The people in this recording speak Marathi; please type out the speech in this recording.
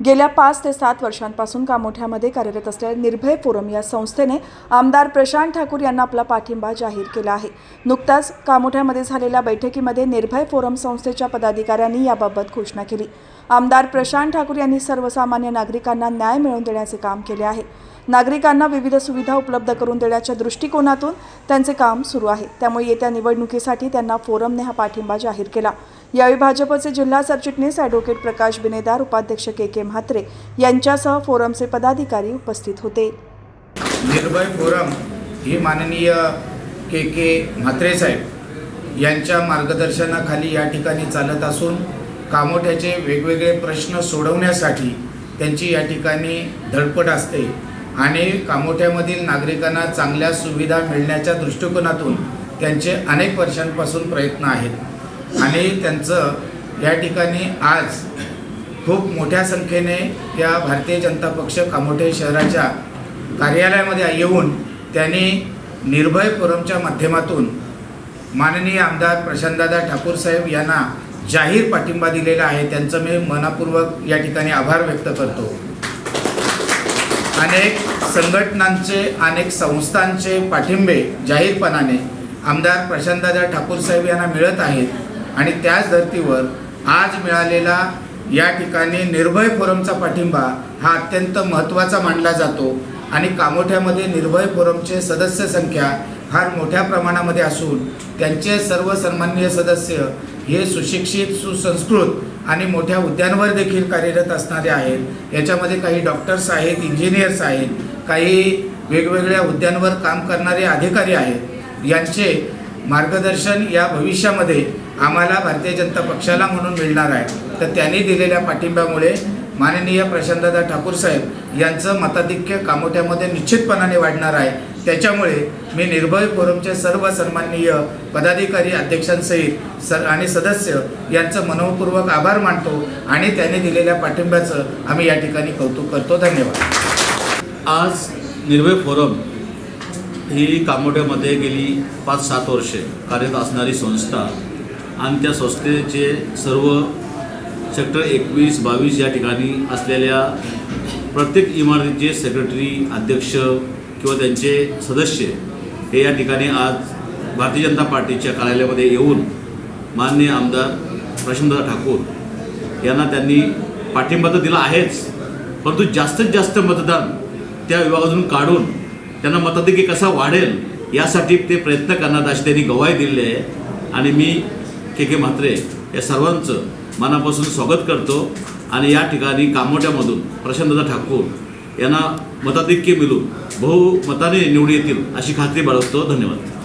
गेल्या पाच ते सात वर्षांपासून कामोठ्यामध्ये कार्यरत असलेल्या निर्भय फोरम या संस्थेने आमदार प्रशांत ठाकूर यांना आपला पाठिंबा जाहीर केला आहे. नुकताच कामोठ्यामध्ये झालेल्या बैठकीमध्ये निर्भय फोरम संस्थेच्या पदाधिकाऱ्यांनी याबाबत घोषणा केली. आमदार प्रशांत ठाकूर यांनी सर्वसामान्य नागरिकांना न्याय मिळवून देण्याचे काम केले आहे. नागरिकांना विविध सुविधा उपलब्ध करून देण्याच्या दृष्टिकोनातून त्यांचे काम सुरू आहे. त्यामुळे येत्या निवडणुकीसाठी त्यांना फोरमने हा पाठिंबा जाहीर केला. यावेळी भाजपचे जिल्हा सरचिटणीस ॲडव्होकेट प्रकाश बिनेदार उपाध्यक्ष के के म्हात्रे यांच्यासह फोरमचे पदाधिकारी उपस्थित होते. निर्भय फोरम ही माननीय के के म्हात्रे साहेब यांच्या मार्गदर्शनाखाली या ठिकाणी चालत असून कामोठ्याचे वेगवेगळे प्रश्न सोडवण्यासाठी त्यांची या ठिकाणी धडपड असते. आणि कामोठ्यामधील नागरिकांना चांगल्या सुविधा मिळण्याच्या दृष्टिकोनातून त्यांचे अनेक वर्षांपासून प्रयत्न आहेत. आणि त्यांचं या ठिकाणी आज खूप मोठ्या संख्येने या भारतीय जनता पक्ष कामोठे शहराच्या कार्यालयामध्ये येऊन त्यांनी निर्भय फोरमच्या माध्यमातून माननीय आमदार प्रशांतदादा ठाकूर साहेब यांना जाहीर पाठिंबा दिलेला आहे. त्यांचं मी मनापूर्वक या ठिकाणी आभार व्यक्त करतो. अनेक संघटनांचे अनेक संस्थांचे पाठिंबे जाहीरपणाने आमदार प्रशांतदादा ठाकूर साहेब यांना मिळत आहेत आणि त्याच धर्तीवर आज मिळालेला या ठिकाणी निर्भय फोरमचा पाठिंबा हा अत्यंत महत्त्वाचा मानला जातो आणि कामोठ्यामध्ये निर्भय फोरमचे सदस्य संख्या फार मोठ्या प्रमाणामध्ये असून त्यांचे सर्व सन्माननीय सदस्य हे सुशिक्षित सुसंस्कृत आणि मोठ्या हुद्द्यांवर देखील कार्यरत असणारे आहेत. याच्यामध्ये काही डॉक्टर्स आहेत इंजिनियर्स आहेत काही वेगवेगळ्या हुद्द्यांवर काम करणारे अधिकारी आहेत. यांचे मार्गदर्शन या भविष्यामध्ये आम्हाला भारतीय जनता पक्षाला म्हणून मिळणार आहे. तर त्यांनी दिलेल्या पाठिंब्यामुळे माननीय प्रशांतदादा ठाकूर साहेब यांचं मताधिक्य कामोठ्यामध्ये निश्चितपणाने वाढणार आहे. त्याच्यामुळे मी निर्भय फोरमचे सर्व सन्माननीय पदाधिकारी अध्यक्षांसहित सर आणि सदस्य यांचं मनपूर्वक आभार मानतो आणि त्यांनी दिलेल्या पाठिंब्याचं आम्ही या ठिकाणी कौतुक करतो. धन्यवाद. आज निर्भय फोरम ही कामोठ्यामध्ये गेली पाच सात वर्षे कार्यरत असणारी संस्था आणि त्या संस्थेचे सर्व सेक्टर एकवीस बावीस या ठिकाणी असलेल्या प्रत्येक इमारतीचे सेक्रेटरी अध्यक्ष किंवा त्यांचे सदस्य हे या ठिकाणी आज भारतीय जनता पार्टीच्या कार्यालयामध्ये येऊन माननीय आमदार प्रशांतदा ठाकूर यांना त्यांनी पाठिंबा तर दिला आहेच. परंतु जास्तीत जास्त मतदान त्या विभागातून काढून त्यांना मताधिकी कसा वाढेल यासाठी ते प्रयत्न करणार अशी त्यांनी गवाही दिलेली आहे. आणि मी के के म्हात्रे या सर्वांचं मनापासून स्वागत करतो. आणि या ठिकाणी कामोट्यामधून प्रशांतदा ठाकूर यांना मताधिक्य मिळून बहुमताने निवडी येतील अशी खात्री बाळगतो. धन्यवाद.